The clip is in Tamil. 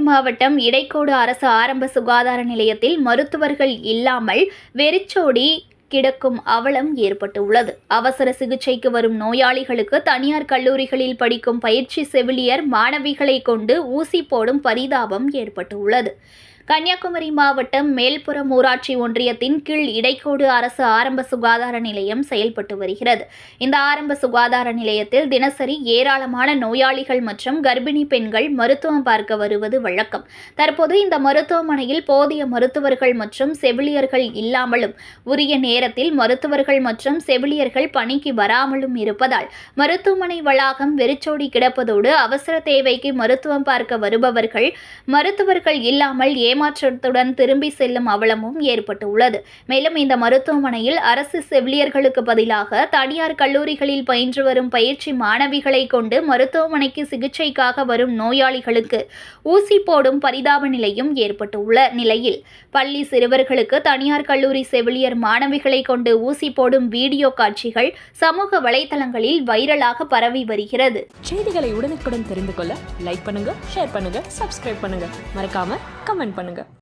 மாவட்டம் இடைக்கோடு அரசு ஆரம்ப சுகாதார நிலையத்தில் மருத்துவர்கள் இல்லாமல் வெறிச்சோடி கிடக்கும் அவலம் ஏற்பட்டுள்ளது. அவசர சிகிச்சைக்கு வரும் நோயாளிகளுக்கு தனியார் கல்லூரிகளில் படிக்கும் பயிற்சி செவிலியர் மாணவிகளை கொண்டு ஊசி போடும் பரிதாபம் ஏற்பட்டுள்ளது. கன்னியாகுமரி மாவட்டம் மேல்புறம் ஊராட்சி ஒன்றியத்தின் கீழ் இடைக்கோடு அரசு ஆரம்ப சுகாதார நிலையம் செயல்பட்டு வருகிறது. இந்த ஆரம்ப சுகாதார நிலையத்தில் தினசரி ஏராளமான நோயாளிகள் மற்றும் கர்ப்பிணி பெண்கள் மருத்துவம் பார்க்க வருவது வழக்கம். தற்போது இந்த மருத்துவமனையில் போதிய மருத்துவர்கள் மற்றும் செவிலியர்கள் இல்லாமலும் உரிய நேரத்தில் மருத்துவர்கள் மற்றும் செவிலியர்கள் பணிக்கு வராமலும் இருப்பதால் மருத்துவமனை வளாகம் வெறிச்சோடி கிடப்பதோடு அவசர தேவைக்கு மருத்துவம் பார்க்க வருபவர்கள் மருத்துவர்கள் இல்லாமல் ஏ ஏமாற்றத்துடன் திரும்பி செல்லும் அவலமும் ஏற்பட்டுள்ளது. மேலும் இந்த மருத்துவமனையில் அரசு செவிலியர்களுக்கு பதிலாக தனியார் கல்லூரிகளில் பயின்று வரும் பயிற்சி மாணவிகளை கொண்டு மருத்துவமனைக்கு சிகிச்சைக்காக வரும் நோயாளிகளுக்கு ஊசி போடும் பரிதாப நிலையும் ஏற்பட்டுள்ள நிலையில் பள்ளி சிறுவர்களுக்கு தனியார் கல்லூரி செவிலியர் மாணவிகளை கொண்டு ஊசி போடும் வீடியோ காட்சிகள் சமூக வலைதளங்களில் வைரலாக பரவி வருகிறது. செய்திகளை உடனுக்குடன் தெரிந்து கொள்ள லைக் பண்ணுங்க ஷேர் பண்ணுங்க சப்ஸ்கிரைப் பண்ணுங்க. மறக்காம கமெண்ட் பண்ணுங்க. பண்ணுங்கள்